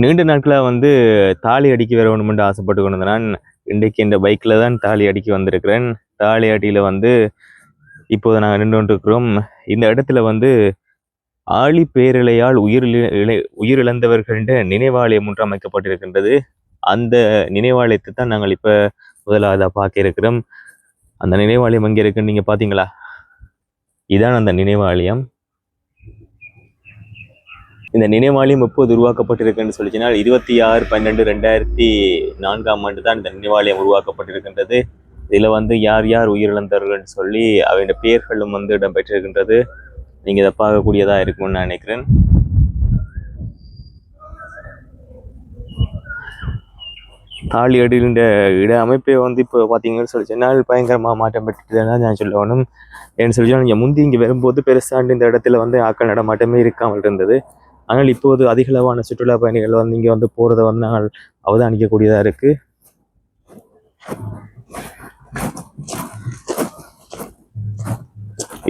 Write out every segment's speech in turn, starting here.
நீண்ட நாட்களாக வந்து தாலி அடிக்க வர வேணுமென்று ஆசைப்பட்டு கொண்டு நான் இன்றைக்கு இந்த பைக்கில் தான் தாலி அடிக்க வந்திருக்கிறேன். தாலி அடியில் வந்து இப்போது நாங்கள் நின்று கொண்டிருக்கிறோம். இந்த இடத்துல வந்து ஆழி பேரலையால் உயிர் உயிரிழந்தவர்களின் நினைவாலயம் ஒன்று அமைக்கப்பட்டிருக்கின்றது. அந்த நினைவாலயத்தை தான் நாங்கள் இப்போ முதலாவதாக பார்க்க இருக்கிறோம். அந்த நினைவாலயம் எங்கே இருக்குன்னு நீங்கள் பார்த்தீங்களா இதான் அந்த நினைவாலயம். இந்த நினைவாலயம் எப்போது உருவாக்கப்பட்டிருக்குன்னு சொல்லிச்சினால் இருபத்தி ஆறு பன்னெண்டு ரெண்டாயிரத்தி நான்காம் ஆண்டு தான் இந்த நினைவாலயம் உருவாக்கப்பட்டிருக்கின்றது. இதில் வந்து யார் யார் உயிரிழந்தார்கள்னு சொல்லி அவருடைய பெயர்களும் வந்து இடம்பெற்றிருக்கின்றது. நீங்கள் இதை பார்க்கக்கூடியதாக இருக்கும்னு நான் நினைக்கிறேன். தாலி அடிகின்ற இட அமைப்பே வந்து இப்போ பார்த்தீங்கன்னு சொல்லி சொன்னால் பயங்கரமாக மாற்றம் பெற்றுதான் நான் சொல்லணும் ஏன்னு சொல்லி சொன்னால் இங்கே முந்தி இங்கே வரும்போது பெருசாண்டு இந்த இடத்துல வந்து ஆக்கள் நடமாட்டமே இருக்காமல் இருந்தது. ஆனால் இப்போது அதிகளவான சுற்றுலா பயணிகள் வந்து இங்கே வந்து போகிறத வந்து நாங்கள் அவதானிக்கக்கூடியதாக இருக்குது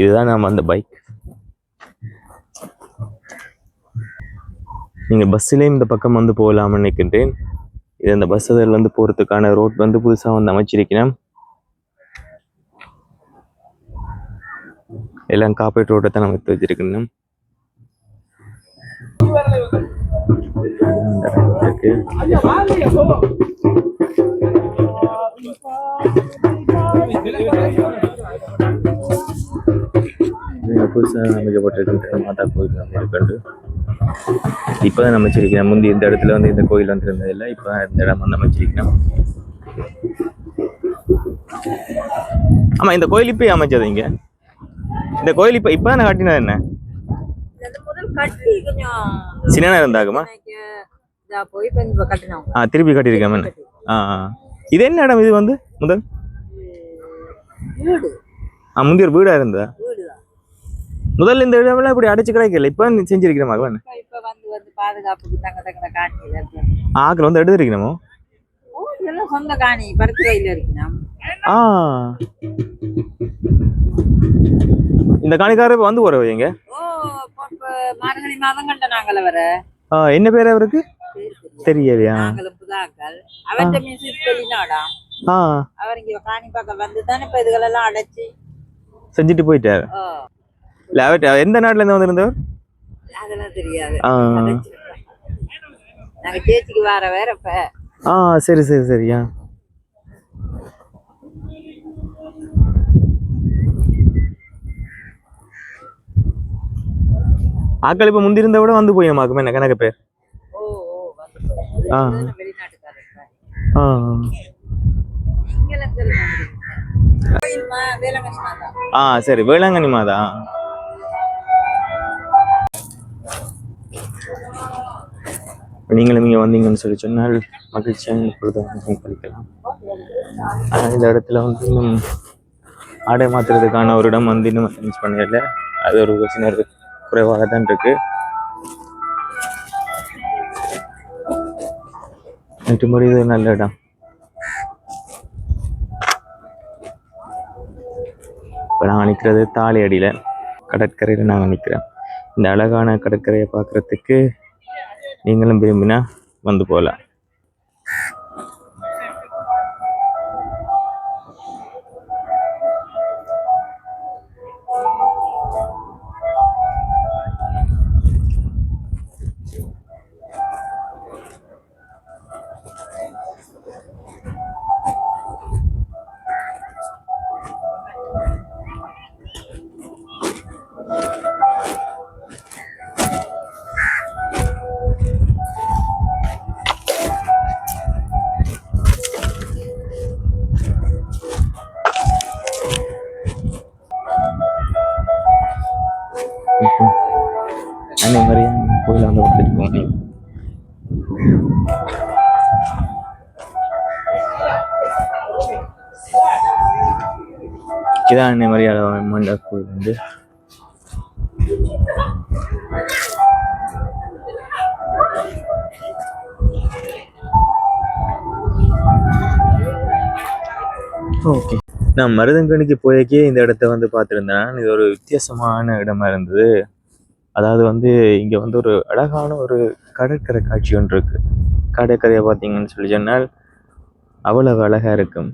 இதுதான் நம்ம அந்த பைக் நீங்கள் பஸ்ஸிலேயும் இந்த பக்கம் வந்து போகலாம்னு நினைக்கின்றேன். இது அந்த பஸ் வந்து போகிறதுக்கான ரோட் வந்து புதுசாக வந்து அமைச்சிருக்கிறேன் எல்லாம் காப்பீட்டு ரோட்டை தான் அமைத்து வச்சிருக்கணும். புதுசாக அமைக்கப்பட்டிருக்கின்ற மாதா கோயில் வந்து இருக்கின்றது இப்போதான் அமைச்சிருக்கிறேன். முந்தி இந்த இடத்துல வந்து இந்த கோயில் வந்து இருந்ததில்லை இப்போ இந்த இடம் வந்து அமைச்சிருக்கிறேன். ஆமா இந்த கோயில் இப்போ அமைச்சது இங்க. இந்த கோயில் இப்போ இப்போ தானே கட்டினது என்ன? சின்ன நேரம் இருந்தாகுமா ஆ திருப்பி கட்டியிருக்கேன் ஆ. இது என்ன இடம் இது வந்து முதல்? ஆ முந்தி ஒரு வீடா இருந்ததா? முதல்ல இந்த இடமெல்லாம் இப்படி அடைச்சு கிடைக்கல இப்போ செஞ்சிருக்கிற மகன் ஆக்கில் வந்து எடுத்துருக்கணுமோ? சொந்த காணி பருத்தி வயல இருக்கணும் ஆ. இந்த காணிக்காரர் இப்ப வந்து போற எங்க? ஓ இப்ப இப்ப மார்கழி மாதங்கள்ல நாங்கள வர. என்ன பேர் அவருக்கு? தெரியலையா? நாங்களும் புதாக்கள். அவர்கிட்ட மியூசிக் வெளிநாடா ஆ. அவர் இங்க காணி பார்க்க வந்து தானே இப்ப இதுகளெல்லாம் அடைச்சு. செஞ்சுட்டு போயிட்டாரு. ஓ இல்ல அவர் எந்த நாட்டுல இருந்து வந்திருந்தவர்? அதெல்லாம் தெரியாது. ஆ. அடைச்சிருக்கோம். நாங்க சேச்சிக்கு வர வேற இப்ப. ஆ சரி சரி சரியா ஆக்கள் இப்ப முந்தி இருந்த விட வந்து போயிடுமாக்கும் என்ன கணக்கு பேர் ஓ ஓ வந்து ஆ. வெளிநாட்டுக்காரர் ஆ இங்கெல்லாம் தெரியும் கோயில் மா வேலங்கண்ணி மாதா ஆ. சரி. வேளாங்கண்ணி மாதா. நீங்களும் இங்கே வந்தீங்கன்னு சொல்லி சொன்னால் மகிழ்ச்சியான பொழுது கழிக்கலாம் ஆனா, இந்த இடத்துல வந்து இன்னும் ஆடை மாற்றுறதுக்கான ஒரு இடம் வந்து இன்னும் அரேஞ்ச் பண்ணல அது ஒரு சின்ன குறைவாக தான் இருக்கு. மற்றபடி இது ஒரு நல்ல இடம். இப்போ நாங்கள் நிற்கிறது தாலி அடியில். கடற்கரையில் நாங்கள் நிற்கிறோம் இந்த அழகான கடற்கரையை பார்க்குறதுக்கு நீங்களும் விரும்பினா வந்து போகலாம். அதே மாதிரி கோயில வந்து பார்த்துருக்கோம் நீ இதான் அன்னை மாதிரி மண்ட கோயில் வந்து ஓகே நான் மருதங்கணிக்கு போயக்கே இந்த இடத்த வந்து பார்த்துருந்தேன். இது ஒரு வித்தியாசமான இடமா இருந்தது. அதாவது வந்து இங்கே வந்து ஒரு அழகான ஒரு கடற்கரை காட்சி ஒன்று இருக்குது கடற்கரையை பார்த்தீங்கன்னு சொல்லி சொன்னால் அவ்வளவு அழகாக இருக்கும்.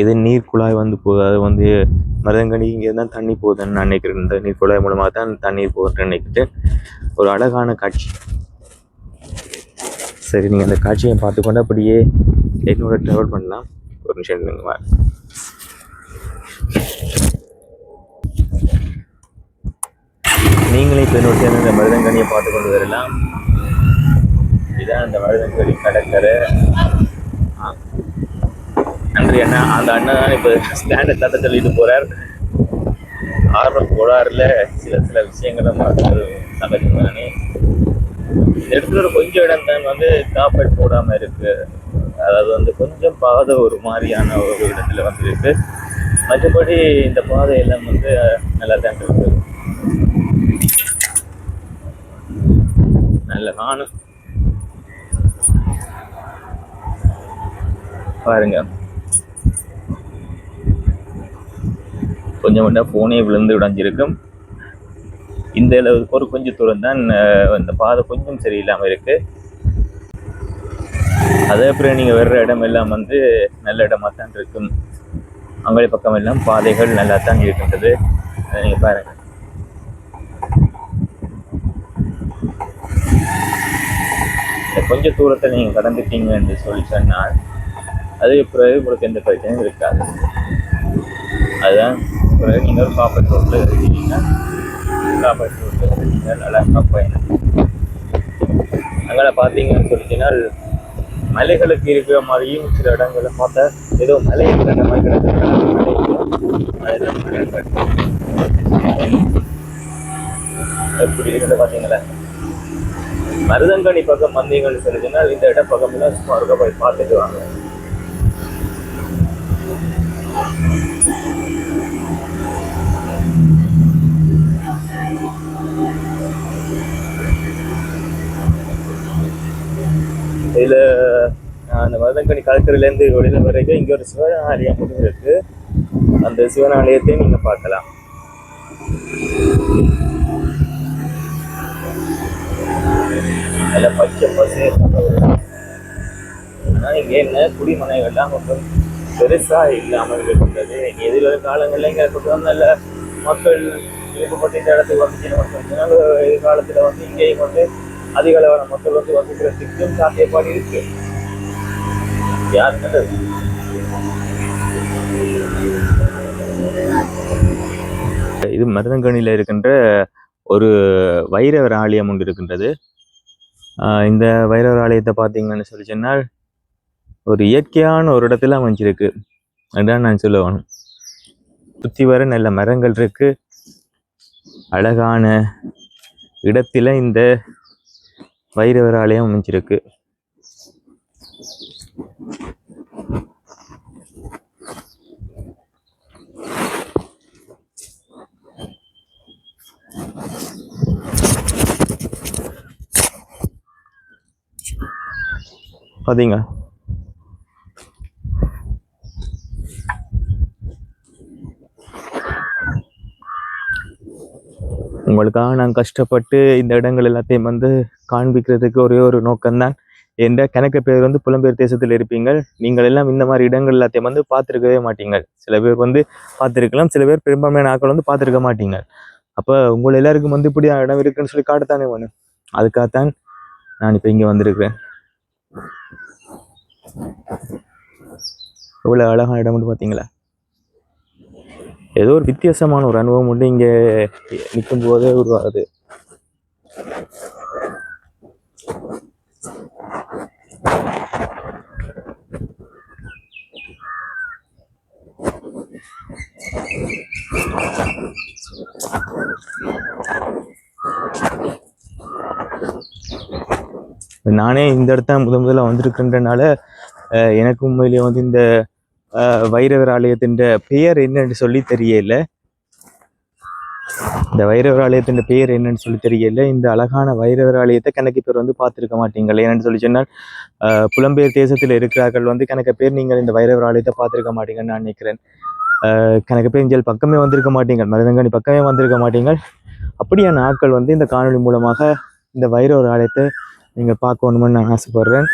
இது நீர் குழாய் வந்து போகுது. அது வந்து மருதங்கனி இங்கே தான் தண்ணி போகுதுன்னு நான் நினைக்கிறேன். இந்த நீர் குழாய் மூலமாக தான் தண்ணீர் போகுதுன்னு நினைக்கிட்டு ஒரு அழகான காட்சி. சரி நீங்கள் அந்த காட்சியை பார்த்துக்கொண்டு அப்படியே என்னோட ட்ராவல் பண்ணலாம். ஒரு நிமிஷம் இருங்க நீங்களே இப்போ என்னோட சேர்ந்து இந்த மருதங்கனியை பார்த்து கொண்டு வரலாம். இதான் இந்த மருதங்கனி கடற்கரை. நன்றி அண்ணா. அந்த அண்ணன் தான் இப்போ ஸ்டாண்டை தட்ட சொல்லிட்டு போகிறார் ஆர்வம் கோளாறுல சில சில விஷயங்களை மாற்று சகஜம் தானே. இந்த இடத்துல ஒரு கொஞ்சம் இடம் தான் வந்து காப்பேட் போடாமல் இருக்கு. அதாவது வந்து கொஞ்சம் பாதை ஒரு மாதிரியான ஒரு இடத்துல வந்துருக்கு மற்றபடி இந்த பாதை எல்லாம் வந்து நல்லா தான் இருக்கு. நல்ல நானும் பாருங்க. கொஞ்சம் கொஞ்சம் ஃபோனே விழுந்து உடைஞ்சிருக்கும். இந்த அளவு ஒரு கொஞ்சம் தூரம் தான் இந்த பாதை கொஞ்சம் சரியில்லாமல் இருக்குது அதே அப்புறம் நீங்கள் வர்ற இடம் எல்லாம் வந்து நல்ல இடமா தான் இருக்கும். அங்கே பக்கம் எல்லாம் பாதைகள் நல்லா தான் இருக்கின்றது. அதை நீங்கள் பாருங்கள் கொஞ்சம் கொஞ்ச தூரத்தை நீங்கள் கடந்துட்டீங்க என்று சொல்லி சொன்னால் அதுக்கு பிறகு உங்களுக்கு எந்த பிரச்சனையும் இருக்காது. அதுதான் பிறகு நீங்கள் ஒரு காப்பர் ரோட்டில் இருக்கீங்க. காப்பர் ரோட்டில் இருக்கீங்க? அழகாக பயணம் அங்கே பார்த்தீங்கன்னு சொல்லிச்சினால் மலைகளுக்கு இருக்கிற மாதிரியும் சில இடங்களை பார்த்தா ஏதோ மலை இருக்கிற மாதிரி கிடக்குது. எப்படி இருக்குது பார்த்தீங்களா மருதங்கனி பக்கம் வந்தீங்கன்னு சொல்லிச்சுன்னா இந்த இடம் பக்கம்லாம் சும்மா இருக்க போய் பார்த்துட்டு வாங்க. ஆஹ், அந்த மருதங்கனி கடற்கரையிலேருந்து வரைக்கும் இங்கே ஒரு சிவன் ஆலயம் மட்டும் இருக்கு அந்த சிவன் ஆலயத்தையும் நீங்க பார்க்கலாம். நல்ல பச்சை பசே ஆனால் இங்கே என்ன குடிமனைகள்லாம் கொஞ்சம் பெருசா இல்லாமல் இருக்கின்றது. இனி காலங்களில் இங்கே கொஞ்சம் நல்ல மக்கள் விருப்பப்பட்டு இந்த இடத்துக்கு வந்து எதிர்காலத்தில் வந்து இங்கேயும் வந்து அதிக அளவான மக்கள் வந்து வந்துக்கிறதுக்கும் சாத்தியப்பாடு இருக்குது யார் இது மருதங்கணியில் இருக்கின்ற ஒரு வைரவர் ஆலயம் ஒன்று இருக்கின்றது. இந்த வைரவர் ஆலயத்தை பார்த்தீங்கன்னு சொல்லி சொன்னால் ஒரு இயற்கையான ஒரு இடத்துல அமைஞ்சிருக்கு. அதுதான் நான் சொல்லுவேன் சுற்றி வர நல்ல மரங்கள் இருக்கு. அழகான இடத்துல இந்த வைரவர் ஆலயம் அமைஞ்சிருக்கு. பார்த்தீங்க உங்களுக்காக நான் கஷ்டப்பட்டு இந்த இடங்கள் எல்லாத்தையும் வந்து காண்பிக்கிறதுக்கு ஒரே ஒரு நோக்கம்தான் என்ற கணக்கு பேர் வந்து புலம்பெயர் தேசத்தில் இருப்பீங்கள். நீங்கள் எல்லாம் இந்த மாதிரி இடங்கள் எல்லாத்தையும் வந்து பார்த்துருக்கவே மாட்டீங்கள். சில பேர் வந்து பார்த்துருக்கலாம் சில பேர் பெரும்பான்மையான ஆட்கள் வந்து பார்த்துருக்க மாட்டீங்க அப்போ உங்களை எல்லாருக்கும் வந்து இப்படி இடம் இருக்குன்னு சொல்லி காட்டத்தானே வேணும். அதுக்காகத்தான் நான் இப்போ இங்கே வந்திருக்கிறேன். எவ்வளோ அழகான இடம்னு பார்த்தீங்களா ஏதோ ஒரு வித்தியாசமான ஒரு அனுபவம் உண்டு இங்கே நிற்கும் போதே உருவாகுது. நானே இந்த இடத்த முத முதல்ல வந்திருக்கின்றனால அஹ், எனக்கு உண்மையிலேயே வந்து இந்த அஹ், வைரவர் ஆலயத்தின் பெயர் என்னன்னு சொல்லி தெரியல. இந்த வைரவர் ஆலயத்தின் பெயர் என்னன்னு சொல்லி தெரியல. இந்த அழகான வைரவர் ஆலயத்தை கணக்கு பேர் வந்து பார்த்துருக்க மாட்டீங்கள் என்னன்னு சொல்லி சொன்னால் ஆஹ், புலம்பெயர் தேசத்தில் இருக்கிறார்கள் வந்து கணக்கு பேர் நீங்கள் இந்த வைரவர் ஆலயத்தை பார்த்துருக்க மாட்டீங்கன்னு நான் நினைக்கிறேன். கணக்கு பேஞ்சல் பக்கமே வந்திருக்க மாட்டீங்க மருதங்காணி பக்கமே வந்திருக்க மாட்டீங்கள். அப்படியான ஆட்கள் வந்து இந்த காணொலி மூலமாக இந்த வைரவர் ஆலயத்தை நீங்கள் பார்க்கணுமென்னு நான் ஆசைப்படுறேன்.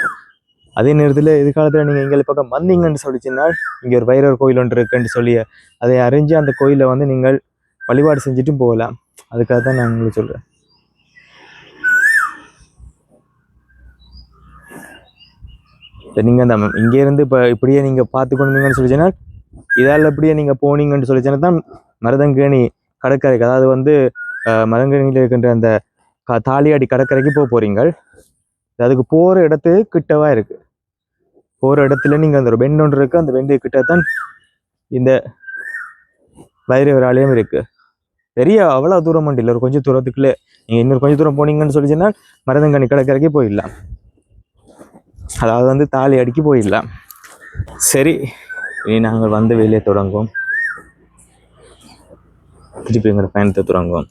அதே நேரத்தில் எதிர்காலத்தில் நீங்கள் எங்கள் பக்கம் வந்தீங்கன்னு சொல்லிச்சுன்னா இங்கே ஒரு வைரவர் கோயில் ஒன்று இருக்குன்னு சொல்லி அதை அறிஞ்சு அந்த கோயிலை வந்து நீங்கள் வழிபாடு செஞ்சுட்டும் போகலாம். அதுக்காக தான் நான் உங்களுக்கு சொல்கிறேன் நீங்கள் அந்த இங்கேருந்து இப்போ இப்படியே நீங்கள் பார்த்து கொண்டீங்கன்னு சொல்லிச்சுன்னா இதால் எப்படியே நீங்கள் போனீங்கன்னு சொல்லிச்சுன்னா தான் மருதங்கேணி கடற்கரைக்கு. அதாவது வந்து மருதங்கேணியில் இருக்கின்ற அந்த க தாலியாடி கடற்கரைக்கு போக போகிறீங்க அதுக்கு போகிற இடத்து கிட்டவாக இருக்குது போகிற இடத்துல நீங்கள் அந்த ஒரு பெண்ட் ஒன்று இருக்குது அந்த பெண்டு கிட்ட தான் இந்த வைரவர் ஆலயம் இருக்குது பெரிய அவ்வளோ தூரம் இல்லை. ஒரு கொஞ்சம் தூரத்துக்குள்ளே நீங்கள் இன்னொரு கொஞ்சம் தூரம் போனீங்கன்னு சொல்லிச்சுன்னா மருதங்கனி கடற்கரைக்கு போயிடலாம். அதாவது வந்து தாலி அடிக்கி போயிடலாம். சரி. இனி நாங்கள் வந்து வேலையை தொடங்குவோம். திருப்பி எங்களோட பயணத்தை தொடங்குவோம்.